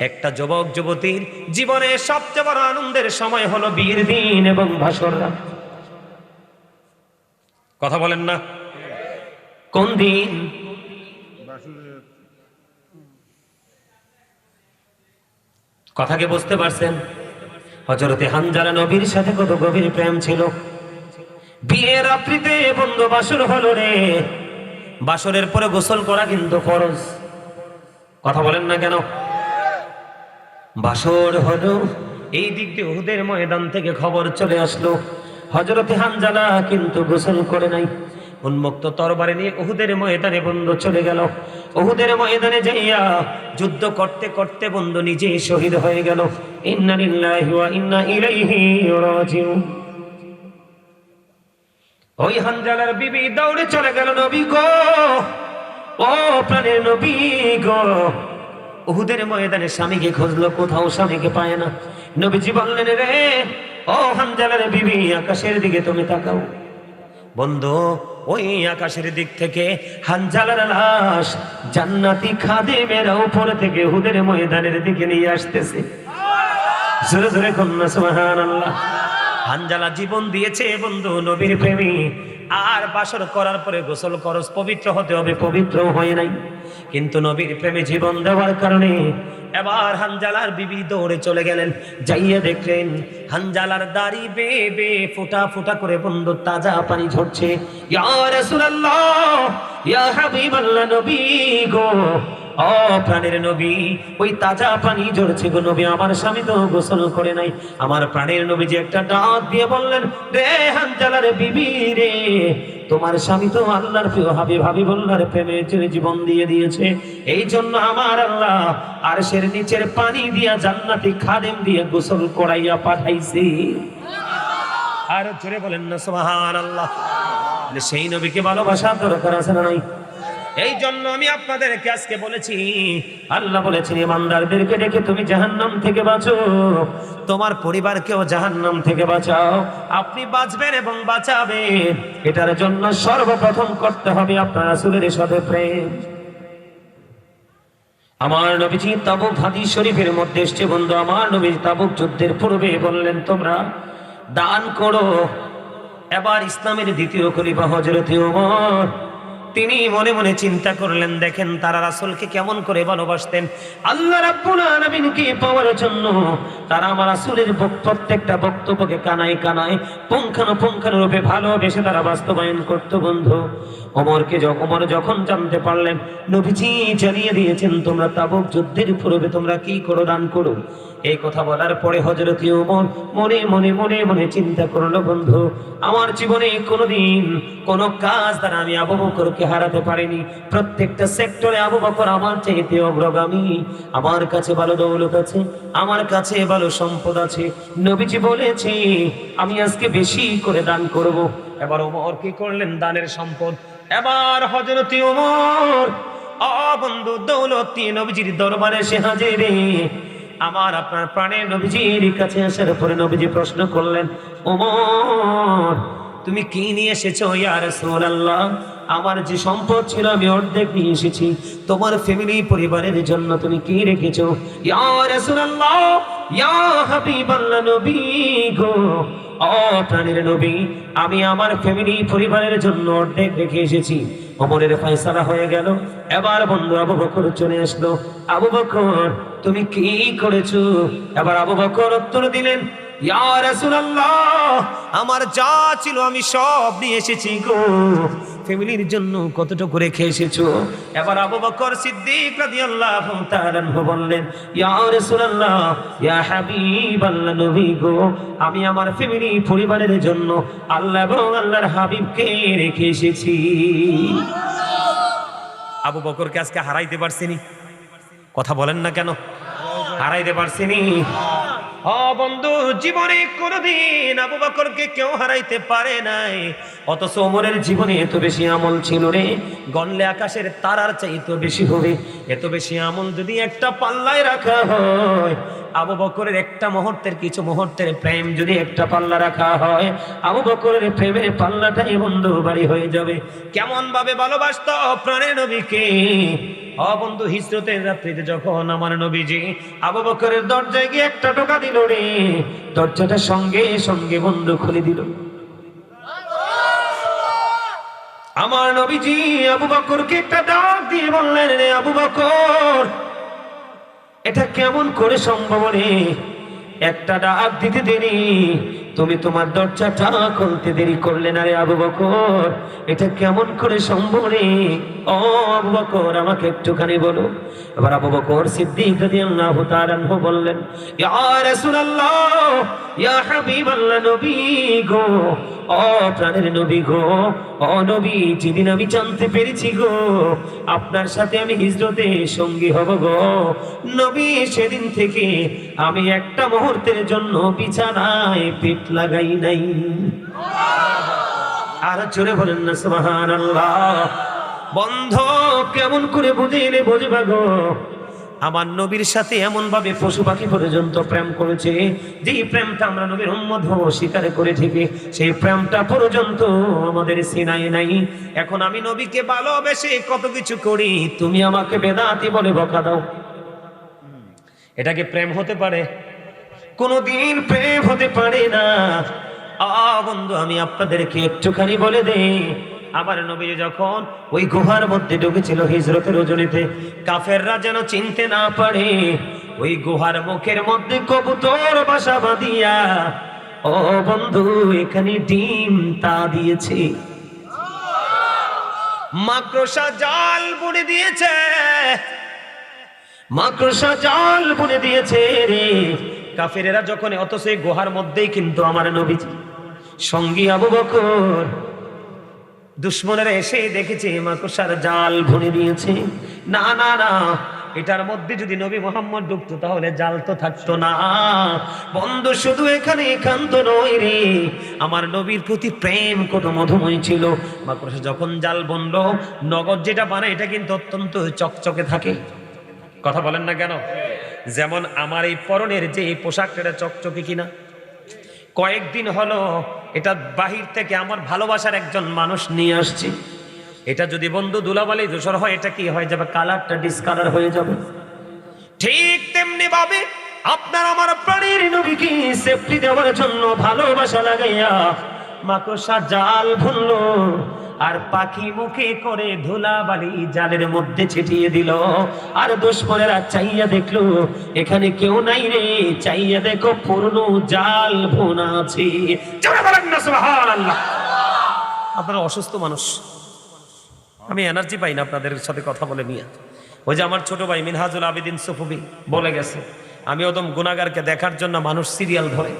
একটা যুবক, যুবতীর জীবনে সবচেয়ে বড় আনন্দের সময় হলো বিয়ের দিন এবং রাত। কথা বলেন না। কোন দিন? কথাকে বুঝতে পারছেন? হজরতে হানজালা নবীর সাথে কত গভীর প্রেম ছিল। বিয়ের রাত্রিতে বন্ধু বাসর হলো রে। বাসরের পরে গোসল করা কিন্তু ফরজ। কথা বলেন না কেন? বাসর হলো। এই দিক দিয়ে উহুদের ময়দান থেকে খবর চলে আসলো। হজরতে হানজালা কিন্তু গোসল করে নাই। উন্মুক্ত তরবারে নিয়ে উহুদের ময়দানে বন্ধু চলে গেল। উহুদের ময়দানে যাইয়া যুদ্ধ করতে করতে বন্ধু নিজেই শহীদ হয়ে গেল। ইন্না ইন্না ওই হানজালার বিবি দৌড়ে চলে গেল, নবী গো, ও প্রাণের নবী গো উহুদের ময়দানে স্বামীকে খুঁজলো, কোথাও স্বামীকে পায় না। নবীজি বললেন, রে, ও হানজালার বিবি, আকাশের দিকে তুমি তাকাও। বন্ধু, ওই আকাশের দিক থেকে হানজালার লাশ জান্নাতি খাদেমেরা উপর থেকে উহুদের ময়দানের দিকে নিয়ে আসতেছে। জোরে জোরে কন্যা, সুবহানাল্লাহ। হানজালা জীবন দিয়েছে, বন্ধু, নবীর প্রেমী। আর বাসর করার পরে গোসল করস, পবিত্র হতে হবে পবিত্র হয় নাই। কিন্তু নবীর প্রেমে জীবন দেওয়ার কারণে এবার হানজালার বিবি দৌড়ে চলে গেলেন। যাইয়ে দেখলেন হানজালার দাড়ি বে বে ফোটা ফোটা করে বন্ধু তাজা পানি ঝরছে। ইয়া রাসূলুল্লাহ, ইয়া হাবিবাল্লাহ নবী গো ও প্রাণের নবী, ওই তাজা পানি ঝরছে গো নবী, আমার স্বামী তো গোসল করে নাই। আমার প্রাণের নবী যে একটা ডাক দিয়ে বললেন, রে হানজালার বিবি রে, তোমার স্বামী তো আল্লাহর প্রিয় হাবিব হাবিব আল্লাহর প্রেমে জীবন দিয়ে দিয়েছে। এই জন্য আমার আল্লাহ আর সের নিচের পানি দিয়া জান্নাতি খাদেম দিয়ে গোসল করাইয়া পাঠাইছি। আর জোরে বলেন না সুবহান আল্লাহ সেই নবীকে ভালোবাসা দরকার আছে না নাই? এই জন্য আমি আপনাদেরকে আজকে বলেছি, আল্লাহ বলেছেন, ইমানদারদেরকে ডেকে তুমি জাহান্নাম থেকে বাঁচো। তোমার পরিবারকেও জাহান্নাম থেকে বাঁচাও। আপনি বাঁচবেন এবং বাঁচাবেন। এটার জন্য সর্বপ্রথম করতে হবে আপনার রাসূলের সাথে প্রেম। আমার নবীজি তাবুক হাদিস শরীফের মধ্যে এসছে বন্ধু, আমার নবী তাবুক যুদ্ধের পূর্বে বললেন, তোমরা দান করো। এবার ইসলামের দ্বিতীয় খলিফা হজরত ওমর তিনি মনে মনে চিন্তা করলেন, দেখেন তারা রাসূলকে কেমন করে ভালোবাসতেন। আল্লাহ রাব্বুল পাওয়ার জন্য? তারা আমার রাসূলের প্রত্যেকটা বক্তব্যকে কানায় কানায় পুঙ্খানুপুঙ্খানু রূপে ভালোবেসে তারা বাস্তবায়ন করত, বন্ধু। ওমরকে যখন ওমর যখন জানতে পারলেন, নবীজি জানিয়ে দিয়েছেন, তোমরা তাবুক যুদ্ধের পূর্বে তোমরা কি করো? দান করো। এই কথা বলার পরে হজরত ওমর মনে মনে মনে মনে চিন্তা করল, বন্ধু, আমার জীবনে কোনোদিন কোনো কাজ দ্বারা আমি আবু বকরকে হারাতে পারিনি। প্রত্যেকটা সেক্টরে আবু বকর আমার চাইতে অগ্রগামী। আমার কাছে ভালো দৌলত আছে, আমার কাছে ভালো সম্পদ আছে। নবীজি বলেছে, আমি আজকে বেশি করে দান করব। এবার ওমর কি করলেন? দানের সম্পদ। এবার হজরত ওমর অ বন্ধু দৌলতি নবীজির দরবারে সে হাজিরে আমার আপনার প্রাণের নবীজির কাছে আসার পরে নবীজি প্রশ্ন করলেন, ওমর, তুমি কি নিয়ে এসেছ ইয়া রাসূলুল্লাহ? আমার যে সম্পদ ছিল আমি অর্ধেক নিয়ে এসেছি। তোমার ফ্যামিলি পরিবারের জন্য তুমি কি রেখেছো? ইয়া রাসূলুল্লাহ, ইয়া হাবিবাল্লাহ নবী গো, ও প্রাণের নবী, আমি আমার ফ্যামিলি পরিবারের জন্য অর্ধেক রেখে এসেছি। অমরের ফয়সালা হয়ে গেল। এবার বন্ধু আবু বকর চলে আসলো। আবু বকর, তুমি কি করেছ? এবার আবু বকর উত্তর দিলেন আমার যা ছিল আমি সব নিয়ে এসেছি গো। ফ্যামিলির জন্য কতটুকু রেখে এসেছ? এবার আবু বকর সিদ্দিক রাদিয়াল্লাহু তাআলা বললেন, ইয়া রাসূলুল্লাহ, ইয়া হাবিবাল্লাহ নবী গো, আমি আমার ফ্যামিলি, পরিবারের জন্য আল্লাহ এবং আল্লাহর হাবিবকে রেখে এসেছি। আবু বকরকে আজকে হারাইতে পারছিনি কথা বলেন না কেন? হারাইতে পারছিনি ও বন্ধু, জীবনে কোনোদিন আবু বকরকে কেউ হারাইতে পারে নাই। অথচ ওমরের জীবনে এত বেশি আমল ছিল রে, গনলে আকাশের তারার চাইতে বেশি হবে। এত বেশি আমল যদি একটা পাল্লায় রাখা হয়, আবু বকরের একটা মুহূর্তের কিছু মুহূর্তের প্রেম যদি একটা পাল্লা রাখা হয়, আবু বকরের প্রেমের পাল্লাটাই বন্ধু বাড়ি হয়ে যাবে। কেমন ভাবে ভালোবাসত প্রাণের নবীকে? অ বন্ধু হিজরতের রাত্রিতে যখন আমার নবীজি আবু বকরের দরজায় গিয়ে একটা টোকা দিল রে, দরজাটা সঙ্গে সঙ্গে বন্ধু খুলে দিল। আমার নবীজি আবু বকরকে একটা ডাক দিয়ে বললেন, রে আবু বকর, এটা কেমন করে সম্ভব রে? একটা ডাক দিতে দেরি তুমি তোমার দরজাটা খুলতে দেরি করলে না রে আবু বকর? এটা কেমন করে সম্ভব রে? ও আবু বকর, আমাকে একটুখানি বলো। এবার আবু বকর সিদ্দিক রাদিয়াল্লাহু তাআলা বললেন, ইয়া রাসূলুল্লাহ, ইয়া হাবিবাল্লাহ নবী গো ও প্রাণের নবী গো। ও নবী, যেদিন আমি জানতে পেরেছি গো, আপনার সাথে আমি হিজরতে সঙ্গী হব গো। নবী, সেদিন থেকে আমি একটা মুহূর্তের জন্য বিছানায় পেট লাগাই নাই। আর জোরে বলেন না সুবাহান বন্ধ কেমন করে বুঝিলে বুঝবা গো। আমার নবীর সাথে এমন ভাবে পশু পাখি পর্যন্ত প্রেম করেছে, যেই প্রেমটা আমরা নবীর উম্মত স্বীকার করে থেকে, সেই প্রেমটা পর্যন্ত আমাদের সিনাই নাই। এখন আমি নবীকে ভালোবেসে কত কিছু করি, তুমি আমাকে বেদাতি বলে বকা দাও। এটাকে প্রেম হতে পারে? কোনদিন প্রেম হতে পারে না। আ বন্ধু, আমি আপনাদেরকে একটুখানি বলে দেই আমার নবী যখন ওই গুহার মধ্যে ঢুকেছিল হিজরতের ওজনিতে কাফেররা যেন চিনতে না পারে, ওই গুহার মুখের মধ্যে কবুতর বাসা বাঁধিয়া, ও বন্ধু, এখানে ডিম তা দিয়েছে। মাকড়সা জাল বুনে দিয়েছে, মাকড়সা জাল বুনে দিয়েছে রে। কাফেরেরা যখন অত সেই গুহার মধ্যেই কিন্তু আমার নবীজি, সঙ্গী আবু বকর দুশ্মনেরা এসে দেখেছে, মাকড়সার জাল বুনে দিয়েছে। না না না, এটার মধ্যে যদি নবী মোহাম্মদ ঢুকতো, তাহলে জাল তো থাকতো না। বন্ধু, শুধু এখানে একান্ত নয় রে, আমার নবীর প্রতি প্রেম কত মধুময় ছিল। মাকড়সা যখন জাল বনলো, নগদ যেটা বানায় এটা কিন্তু অত্যন্ত চকচকে থাকে। কথা বলেন না কেন? যেমন আমার এই পরনের যে এই পোশাকটা চকচকে কিনা? কয়েকদিন হলো এটা বাহির থেকে আমার ভালোবাসার একজন মানুষ নিয়ে আসছি। এটা যদি বন্ধু দুলাবালি দূষর হয়, এটা কি হয়ে যাবে? কালারটা ডিসকালার হয়ে যাবে। ঠিক তেমনি ভাবে আপনার আমার প্রাণীর নবীকে সেফটি দেওয়ার জন্য ভালোবাসা লাগাইয়া মাকড়সা জাল ভুললো আর পাখি মুখে করে ধুলা বালি জালের মধ্যে ছিটিয়ে দিল। আর দুশ্মনেরা চাইয়া দেখল, এখানে কেউ নাই রে, চাইয়া দেখো পুরনো জাল ভোনা আছে। আপনারা অসুস্থ মানুষ। আমি এনার্জি পাই না আপনাদের সাথে কথা বলে নিয়ে। ওই যে আমার ছোট ভাই মিনহাজুল আবেদিন সুফুবি বলে গেছে, আমি ওদম গুনাগারকে দেখার জন্য মানুষ সিরিয়াল ধরে।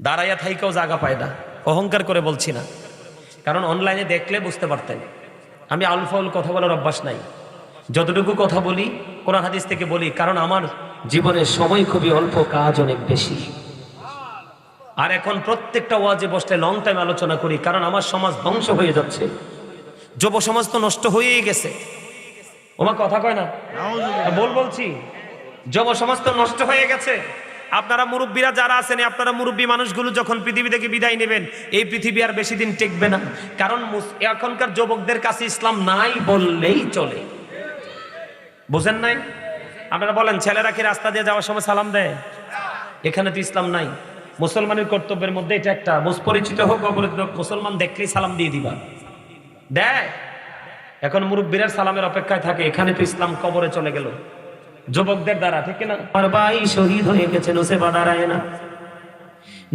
দাঁড়াইয়া থাইকেও জায়গা পায় না। অহংকার করে বলছি না। কারণ অনলাইনে দেখলে বুঝতে পারতেন। আমি আলফাউল কথা বলার অভ্যাস নাই। যতটুকু কথা বলি কোরআন হাদিস থেকে বলি কারণ আমার জীবনের সময় খুবই অল্প কাজ অনেক বেশি। আর এখন প্রত্যেকটা ওয়াজে বসলে লং টাইম আলোচনা করি কারণ আমার সমাজ ধ্বংস হয়ে যাচ্ছে। যুব সমাজ তো নষ্ট হয়েই গেছে। ওমা কথা কয় না? বল বলছি যুব সমাজ তো নষ্ট হয়ে গেছে। আপনারা মুরব্বীরা যারা আছেন আপনারা মুরব্বী মানুষগুলো যখন পৃথিবী থেকে বিদায় নেবেন এই পৃথিবী আর বেশি দিন টেকবে না। কারণ এখনকার যুবকদের কাছে ইসলাম নাই বললেই চলে। বুঝেন নাই? আপনারা বলেন ছেলেরা কি রাস্তা দিয়ে যাওয়ার সময় সালাম দেয়? এখানে তো ইসলাম নাই। মুসলমানের কর্তব্যের মধ্যে এটা একটা। মুসপরিচিত হোক অপরিচিত হোক, মুসলমান দেখলেই সালাম দিয়ে দিবা। দেয়? এখন মুরব্বীরা সালামের অপেক্ষায় থাকে। এখানে তো ইসলাম কবরে চলে গেল। যুবকদের দ্বারা, ঠিক না আমার ভাই শহীদ হয়ে গেছে নোসেবা দাঁড়ায় না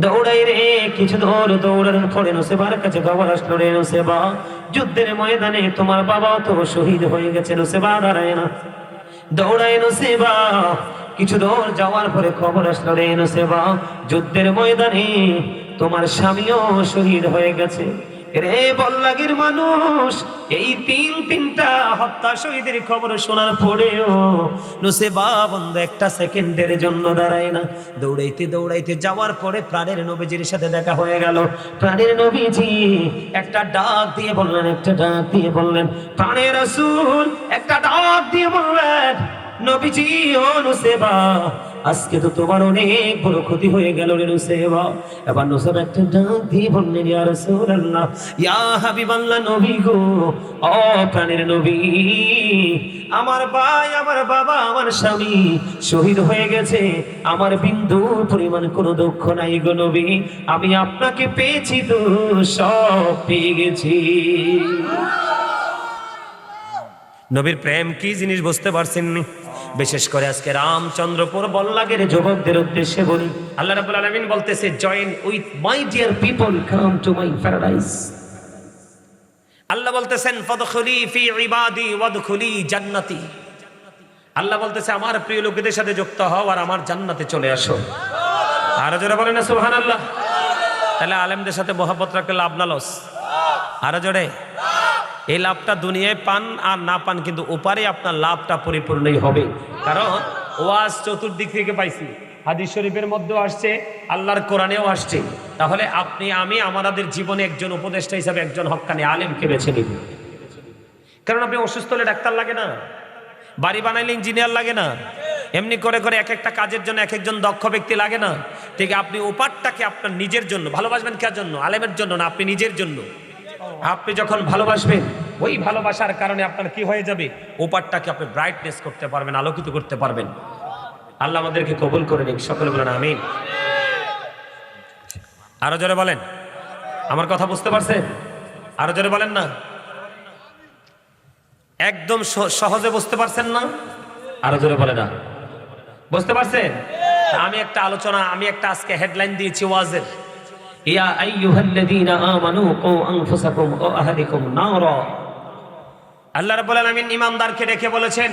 দৌড়াই রে, কিছু দৌড় দৌড়ানোর পরে নোসেবার কাছে খবর আসলো রে নোসেবা যুদ্ধের ময়দানে তোমার বাবা তো শহীদ হয়ে গেছে নোসেবা দাঁড়ায় না দৌড়াই নোসেবা কিছু দৌড় যাওয়ার পরে খবর আসলো রে নোসেবা যুদ্ধের ময়দানে তোমার স্বামীও শহীদ হয়ে গেছে। রে বল্লাগের মানুষ, এই তিন তিনটা হত্যা শহীদের খবর শোনার পরেও নুসেবা বন্ধ একটা সেকেন্ডের জন্য দাঁড়ায় না। দৌড়াইতে দৌড়াইতে যাওয়ার পরে প্রাণের নবীজির সাথে দেখা হয়ে গেল। প্রাণের নবীজি একটা ডাক দিয়ে বললেন, একটা ডাক দিয়ে বললেন, প্রাণের রাসূল, একটা ডাক দিয়ে বললেন, নবীজি ও নুসেবা আজকে তো তোমার অনেক বড় ক্ষতি হয়ে গেল রে নুসাইবা এবার নুসাইব একটা ডাক দিয়ে বললেন, ইয়া রাসূলুল্লাহ, ইয়া হাবিবাল্লাহ নবী গো, ও প্রাণের নবী, আমার ভাই, আমার বাবা, আমার স্বামী শহীদ হয়ে গেছে। আমার বিন্দু পরিমাণ কোনো দুঃখ নাই গো নবী, আমি আপনাকে পেয়েছি তো, সব পেয়ে গেছি। নবীর প্রেম কি জিনিস বুঝতে পারছেন নি? বিশেষ করে আজকে রামচন্দ্রপুর বল্লাগের যুবকদের উদ্দেশ্যে বলি, আল্লাহ রাব্বুল আলামিন বলতেছে join with my dear people come to my paradise Allah বলতেছেন, ফদখুলি ফি ইবাদি ওয়াদখুলি জান্নাতি। আল্লাহ বলতেছে, আমার প্রিয় লোকেদের সাথে যুক্ত হও আর আমার জান্নাতে চলে আসো। আরও জোরে বলেন না, সুবহানাল্লাহ। তাহলে আলেমদের সাথে মহব্বত রাখলে লাভ না লস। আরও জোরে। এই লাভটা দুনিয়ায় পান আর না পান, কিন্তু ওপারে আপনার লাভটা পরিপূর্ণই হবে। কারণ ওয়াজ চতুর্দিক থেকে পাইছি। হাদিস শরীফের মধ্যেও আসছে, আল্লাহর কোরআনেও আসছে। তাহলে আপনি, আমি, আমাদের জীবনে একজন উপদেষ্টা হিসাবে একজন হক্কানি আলেমকে বেছে নিব। কারণ আপনি অসুস্থ হলে ডাক্তার লাগে না। বাড়ি বানাইলে ইঞ্জিনিয়ার লাগে না। এমনি করে করে এক একটা কাজের জন্য এক একজন দক্ষ ব্যক্তি লাগে না। ঠিক, আপনি ওপারটাকে আপনার নিজের জন্য, ভালোবাসবেন কার জন্য? আলেমের জন্য না, আপনি নিজের জন্য। আপনি যখন ভালোবাসবেন, ওই ভালোবাসার কারণে আপনার কি হয়ে যাবে? ওপারটাকে আপনি ব্রাইটনেস করতে পারবেন, আলোকিত করতে পারবেন। আল্লাহ আমাদেরকে কবুল করে নিক, সকলে বলেন আমিন। আরও জোরে বলেন। আমার কথা বুঝতে পারছেন? আরও জোরে বলেন না। একদম সহজে বুঝতে পারছেন না? আরও জোরে বলে না। বুঝতে পারছেন? আমি একটা আলোচনা, আমি একটা আজকে হেডলাইন দিয়েছি ওয়াজের। ইয়া আইয়ুহাল্লাযীনা আমানু কু আনফুসাকুম ওয়া আহলিকুম নারা। আল্লাহ রাব্বুল ডেকে বলেছেন,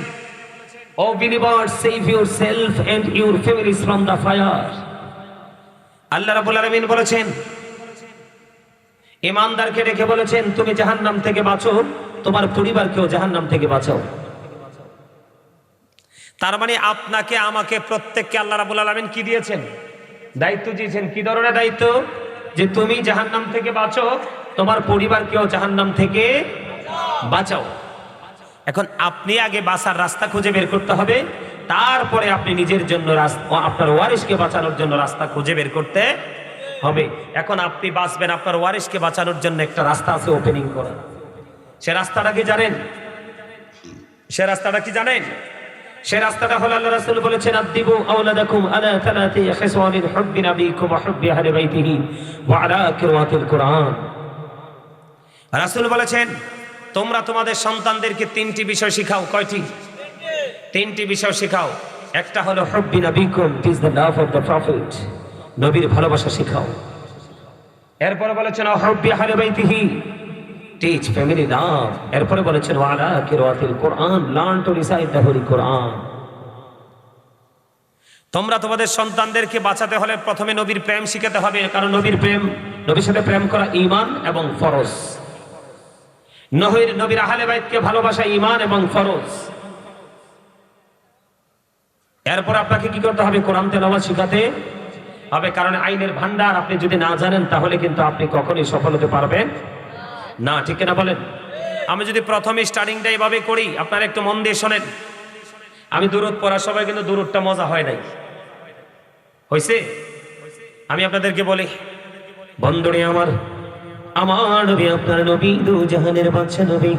ও সেভ ফ্রম দ্য ফায়ার। বলেছেন ইমানদারকে ডেকে বলেছেন, তুমি জাহান্নাম থেকে বাঁচো, তোমার পরিবারকেও জাহান্নাম থেকে বাঁচাও। তার মানে আপনাকে, আমাকে প্রত্যেককে আল্লাহ রাবুল আলমিন কি দিয়েছেন? দায়িত্ব দিয়েছেন। কি ধরনের দায়িত্ব? যে তুমি জাহান্নাম থেকে বাঁচো, তোমার পরিবারকেও জাহান্নাম থেকে বাঁচাও। এখন আপনি আগে বাঁচার রাস্তা খুঁজে বের করতে হবে, তারপরে আপনি নিজের জন্য আপনার ওয়ারিশকে বাঁচানোর জন্য রাস্তা খুঁজে বের করতে হবে। এখন আপনি বাঁচবেন আপনার ওয়ারিশকে বাঁচানোর জন্য একটা রাস্তা আছে ওপেনিং করা সে রাস্তাটা কি জানেন? সে রাস্তাটা কি জানেন? সে রাস্তাটা হলো আল্লাহ রাসূল বলেছেন আদিবু আওলাদাকুম আলা তালাতি খিসওয়ানিল হুব্বি নাবিকুম ওয়া হুব্বি আহলি বাইতিহি ওয়া আলা কিরাতিল কুরআন। রাসূল বলেছেন, তোমরা তোমাদের সন্তানদেরকে তিনটি বিষয় শেখাও। কয়টি? তিনটি বিষয় শেখাও। একটা হলো, হুব্বি নাবিকুম is the love of the prophet নবীর ভালোবাসা শেখাও। এরপরে বলেছেন হুব্বি আহলি বাইতিহি টিচ ফ্যামিলি লাভ এরপরে বলেছেন, ওয়ালা কিরাতিল কোরআন learn to recite the holy Quran. তোমরা তোমাদের সন্তানদেরকে বাঁচাতে হলে প্রথমে নবীর প্রেম শিখাতে হবে, কারণ নবীর প্রেম, নবীর সাথে প্রেম করা ঈমান এবং ফরজ। নবীর নবীর আহলে বাইতকে ভালোবাসা ঈমান এবং ফরজ। এরপর আপনাকে কি করতে হবে? কোরআন তেলাওয়াত শিখাতে হবে, কারণ আইনের ভান্ডার আপনি যদি না জানেন, তাহলে কিন্তু আপনি কখনোই সফল হতে পারবেন না, ঠিক না বলেন? আমি যদি প্রথমে স্টার্টিংটা এভাবে করি, আপনারা একটু মন দিয়ে শোনেন। আমি দূরত পড়ার সময় কিন্তু দূরতটা মজা হয় নাই। হয়েছে আমি আপনাদেরকে বলি বন্ধুরে আমার আমার নবী, আপনার নবী, দু জাহানের বাদশা নবী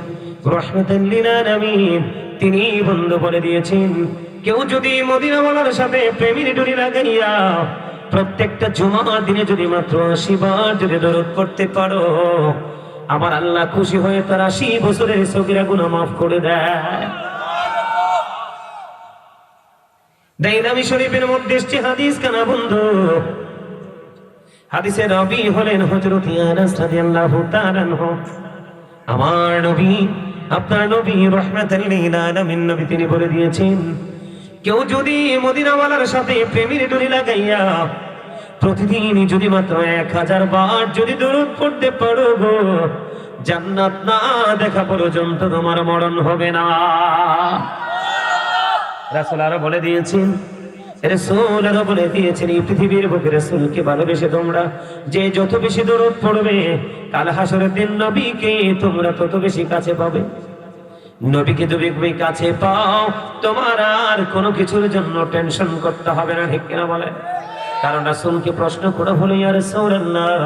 রহমতান লিল আলামিন তিনি বন্ধ বলে দিয়েছেন। কেউ যদি মদিনাওয়ালার সাথে প্রেমের ডুরি লাগাইয়া প্রত্যেকটা জুমার দিনে যদি মাত্র আশি বার যদি দরদ করতে পারো আমার আল্লাহ খুশি হয়ে তার আশি বছরের সগিরা গুনাহ মাফ করে দেয়। দাইনামি শরীফের মধ্যে এসছে হাদিস, কানা বন্ধু। হাদিসে রবি হলেন হযরত আনাস রাদিয়াল্লাহু তাআলা আমার নবী, আপনার নবী রহমাতাল লিল আলামিন নবী তিনি বলে দিয়েছেন, কেউ যদি মদিনাওয়ালার সাথে প্রেমের ডুরি লাগাইয়া প্রতিদিন যদি মাত্র এক হাজার বার যদি দরুদ পড়তে পারো গো, জান্নাত না দেখা পর্যন্ত তোমার মরণ হবে না। রাসুল আরও বলে দিয়েছেন, রাসূল আরও বলে দিয়েছেন, এই পৃথিবীর বুকে রাসূলকে ভালোবেসে তোমরা যে যত বেশি দরদ পড়বে, কাল হাসরের দিন নবীকে তোমরা তত বেশি কাছে পাবে। নবীকে তুমি কাছে পাও, তোমার আর কোনো কিছুর জন্য টেনশন করতে হবে না, ঠিক কিনা বলে কারণ রাসুলকে প্রশ্ন করে হলো ইয়া রাসূলুল্লাহ,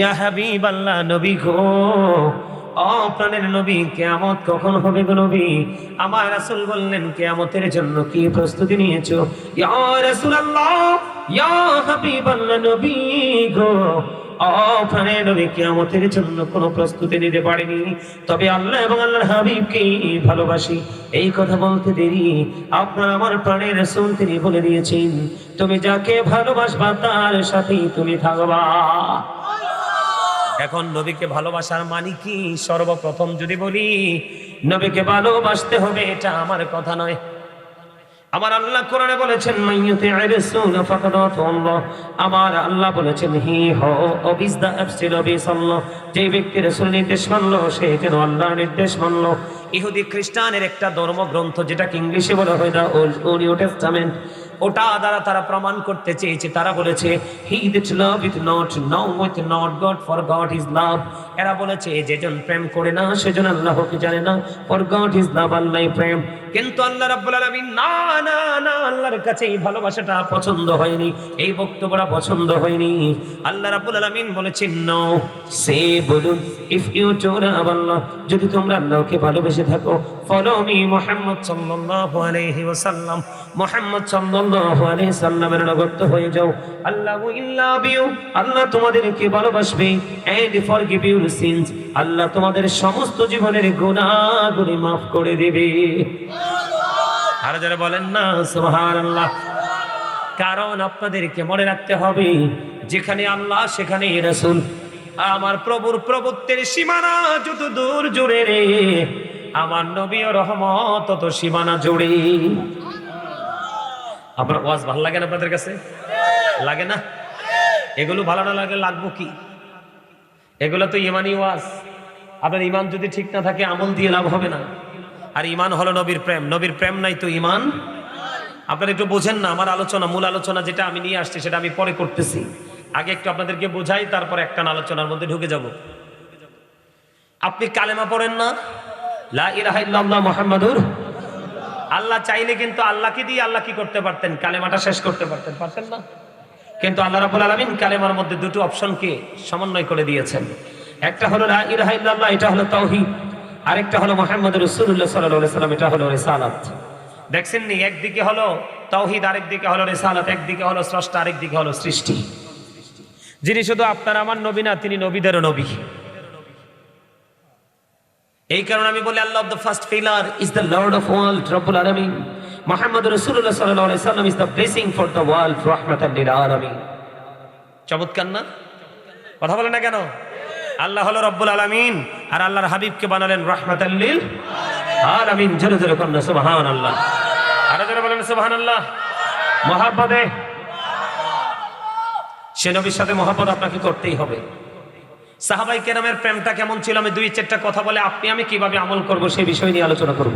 ইয়া হাবিবাল্লাহ, নবী গো, ও প্রাণের নবী, কেয়ামত কখন হবে গো নবী? আমার রাসূল বললেন, কেয়ামতের জন্য কি প্রস্তুতি নিয়েছো? ইয়া রাসূলুল্লাহ, ইয়া হাবিবাল্লাহ, নবী গো ও প্রাণের নবী কেয়ামতের জন্য কোনো প্রস্তুতি নিতে পারেনি। তবে আল্লাহ এবং আল্লাহর হাবিবকে ভালোবাসি। এই কথা বলতে দেরি। আপনার আমার প্রাণের রাসূল তিনি বলে দিয়েছেন, তুমি যাকে ভালোবাসবা তার সাথেই তুমি থাকবা। এখন নবীকে ভালোবাসার মানে কি? সর্বপ্রথম যদি বলি, নবীকে ভালোবাসতে হবে, এটা আমার কথা নয়। আমার আল্লাহ কোরআনে বলেছেন আল্লাহ। আমার আল্লাহ বলেছেন, হি হো অবিজ দা আল্লাহ। যে ব্যক্তি রাসূল নির্দেশ মানলো, সে যেন আল্লাহর নির্দেশ মানলো। ইহুদি খ্রিস্টানের একটা ধর্মগ্রন্থ, যেটাকে ইংলিশে বলা হয় না নিউ টেস্টামেন্ট, ওটা দ্বারা তারা প্রমাণ করতে চেয়েছে। তারা বলেছে, he that love it not no with not God, for God is love. এরা বলেছে যেজন প্রেম করে না সেজন আল্লাহকে জানে না, for God is love Allah প্রেম। কিন্তু আল্লাহ রাব্বুল আলামিন, না না না, আল্লাহর কাছে এই ভালোবাসাটা পছন্দ হয়নি, এই বক্তব্যটা পছন্দ হয়নি। আল্লাহ রাব্বুল আলামিন বলেছেন নো সে বলুন ইফ ইউ লাভ আল্লাহ, যদি তোমরা আল্লাহকে ভালোবেসে থাকো ফলো মি মুহাম্মদ সাল্লাল্লাহু আলাইহি ওয়াসাল্লাম, মুহাম্মদ সাল্লাল্লাহু আলাইহি সাল্লামের অনুগত হয়ে যাও। আল্লাহ উইল লাভ ইউ আল্লাহ তোমাদেরকে ভালোবাসবে and forgive your sins Allah তোমাদের সমস্ত জীবনের গুনাহগুলি মাফ করে দেবে। আর যারা বলেন না, সুবহানাল্লাহ। কারণ আপনাদেরকে মনে রাখতে হবে, যেখানে আল্লাহ সেখানে রাসূল। আমার প্রভুর প্রভুত্বের সীমানা যত দূর জুড়ে রে, আমার নবী রহমত তত সীমানা জুড়ে। আপনার ওয়াজ ভালো লাগে না আপনাদের কাছে? লাগে না? এগুলো ভালো না লাগে, লাগবো কি? এগুলো তো ইমানি ওয়াজ। আপনার ইমান যদি ঠিক না থাকে, আমল দিয়ে লাভ হবে না। আর ইমান হলো নবীর প্রেম। নবীর প্রেম নাই তো ইমান আপনারা একটু বোঝেন না, আমার আলোচনা, মূল আলোচনা যেটা আমি নিয়ে আসছি, সেটা আমি পরে করতেছি। আগে একটু আপনাদেরকে বোঝাই, তারপর একটা আলোচনার মধ্যে ঢুকে যাব। আপনি কালেমা পড়েন না? লা আল্লাহ চাইলে কিন্তু আল্লাহকে দিয়ে আল্লাহ কি করতে পারতেন? কালেমাটা শেষ করতে পারতেন পারতেন না? কিন্তু আল্লাহ রাব্বুল আলামিন কালেমার মধ্যে দুটো অপশনকে সমন্বয় করে দিয়েছেন। একটা হলো লা ইলাহা এটা হলো তাওহীদ। আরেকটা হলো মোহাম্মদ সাল্লাল্লাহু সাল্লাম এটা হলো রিসালাত। দেখছেন নি একদিকে হলো তাওহীদ, আরেকদিকে হলো রিসালাত, একদিকে হলো স্রষ্টা, আরেকদিকে হলো সৃষ্টি। যিনি শুধু আপনার, আমার নবী না, তিনি নবীদেরও নবী। এই কারণে আমি বলি, Allah of the first pillar is the lord of world, রব্বুল আলামিন। মুহাম্মদ রাসূলুল্লাহ সাল্লাল্লাহু আলাইহি সাল্লাম is the blessing for the world, রাহমাতাল লিল আলামিন। চমৎকার না? কথা বলে না কেন? আল্লাহ হলো রব্বুল আলমিন, আর আল্লাহর হাবিবকে বানালেন রহমত আল্লিল লিল আলামিন। জোরে জোরে কন্যা সুবহানাল্লাহ। আরও জোরে বলেন, সুবহানাল্লাহ। মহাব্বতে। সে নবীর সাথে মহাব্বত আপনাকে করতেই হবে। সাহাবাই কেরামের প্রেমটা কেমন ছিল? আমি দুই চারটা কথা বলে আপনি আমি কীভাবে আমল করব সেই বিষয় নিয়ে আলোচনা করব।